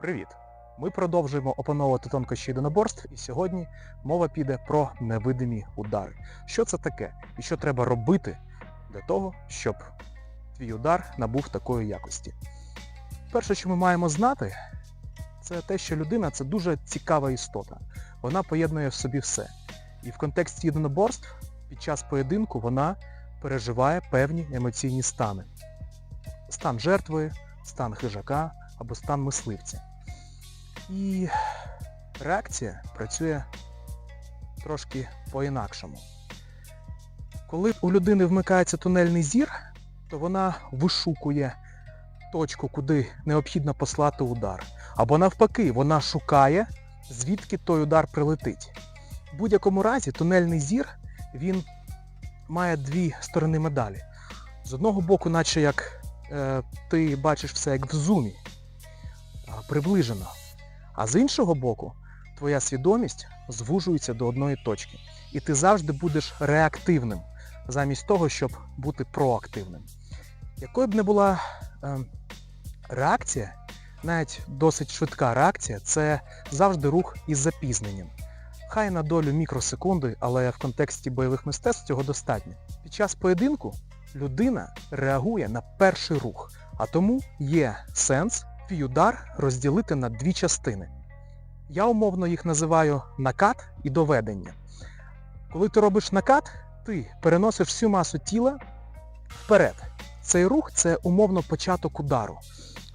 Привіт! Ми продовжуємо опановувати тонкощі єдиноборств і сьогодні мова піде про невидимі удари. Що це таке і що треба робити для того, щоб твій удар набув такої якості. Перше, що ми маємо знати, це те, що людина це дуже цікава істота. Вона поєднує в собі все. І в контексті єдиноборств під час поєдинку вона переживає певні емоційні стани. Стан жертви, стан хижака або стан мисливця. І реакція працює трошки по-інакшому. Коли у людини вмикається тунельний зір, то вона вишукує точку, куди необхідно послати удар. Або навпаки, вона шукає, звідки той удар прилетить. В будь-якому разі тунельний зір він має дві сторони медалі. З одного боку, наче як е, ти бачиш все як в зумі, а, приближено. А з іншого боку, твоя свідомість звужується до одної точки. І ти завжди будеш реактивним, замість того, щоб бути проактивним. Якою б не була е, реакція, навіть досить швидка реакція, це завжди рух із запізненням. Хай на долю мікросекунди, але в контексті бойових мистецтв цього достатньо. Під час поєдинку людина реагує на перший рух, а тому є сенс твій удар розділити на дві частини. Я умовно їх називаю накат і доведення. Коли ти робиш накат, ти переносиш всю масу тіла вперед. Цей рух це умовно початок удару.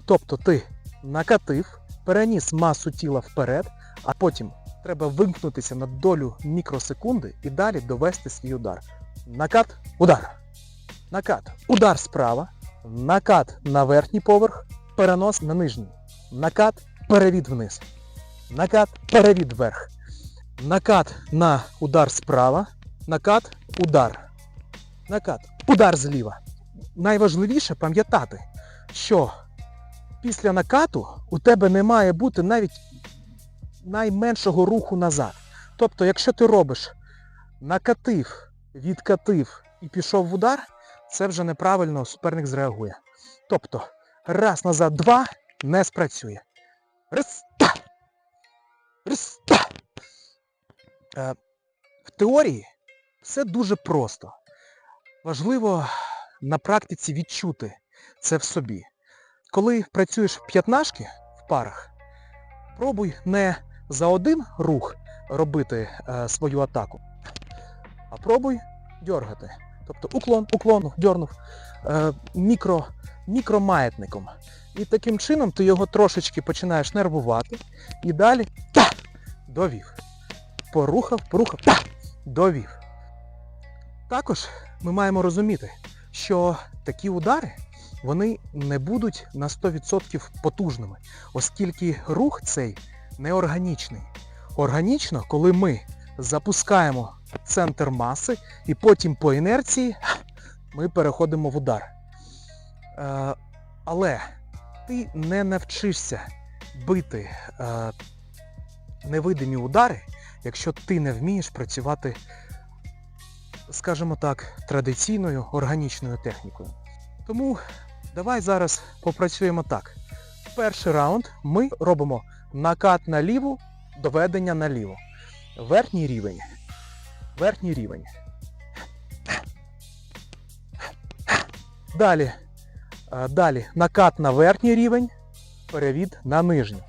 Тобто ти накатив, переніс масу тіла вперед, а потім треба вимкнутися на долю мікросекунди і далі довести свій удар. Накат, удар. Накат, удар справа, накат на верхній поверх, перенос на нижній. Накат, перевід вниз. Накат, перевід вверх. Накат на удар справа. Накат, удар. Накат, удар зліва. Найважливіше пам'ятати, що після накату у тебе не має бути навіть найменшого руху назад. Тобто, якщо ти робиш накатив, відкатив і пішов в удар, це вже неправильно суперник зреагує. Тобто, раз назад, два не спрацює. Раз, та! Раз, та! Е, в теорії все дуже просто. Важливо на практиці відчути це в собі. Коли працюєш в п'ятнашки в парах, пробуй не за один рух робити е, свою атаку, а пробуй дьоргати. Тобто уклон, уклон, дьорнув е, мікро, мікромаятником. І таким чином ти його трошечки починаєш нервувати і далі та, довів. Порухав, порухав, та, довів. Також ми маємо розуміти, що такі удари вони не будуть на 100% потужними, оскільки рух цей неорганічний. Органічно, коли ми запускаємо центр маси і потім по інерції ми переходимо в удар. Е, але ти не навчишся бити е, невидимі удари, якщо ти не вмієш працювати, скажімо так, традиційною органічною технікою. Тому давай зараз попрацюємо так. Перший раунд ми робимо накат на ліву, доведення на ліву. Верхній рівень. Верхній рівень. Далі. е, Далі накат на верхній рівень, перевід на нижній.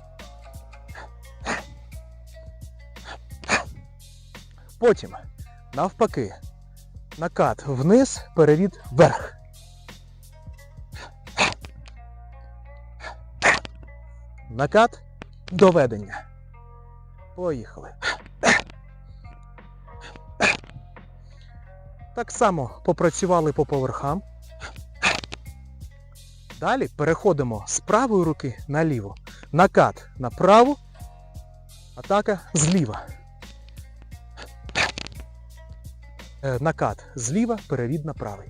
Потім, навпаки, накат вниз, перевід вверх. Накат доведення. Поїхали. Так само попрацювали по поверхам. Далі переходимо з правої руки на ліву. Накат на праву, атака зліва. Е, Накат зліва, перевід на правий.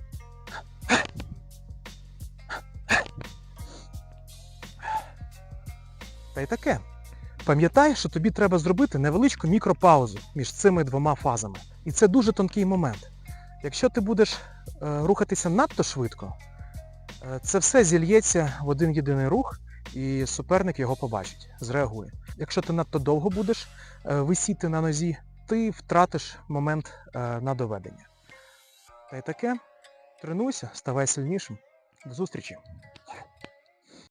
Та й таке. Пам'ятай, що тобі треба зробити невеличку мікропаузу між цими двома фазами. І це дуже тонкий момент. Якщо ти будеш е, рухатися надто швидко, е, це все зільється в один єдиний рух, і суперник його побачить, зреагує. Якщо ти надто довго будеш е, висіти на нозі, ти втратиш момент на доведення. Та й таке, тренуйся, ставай сильнішим. До зустрічі!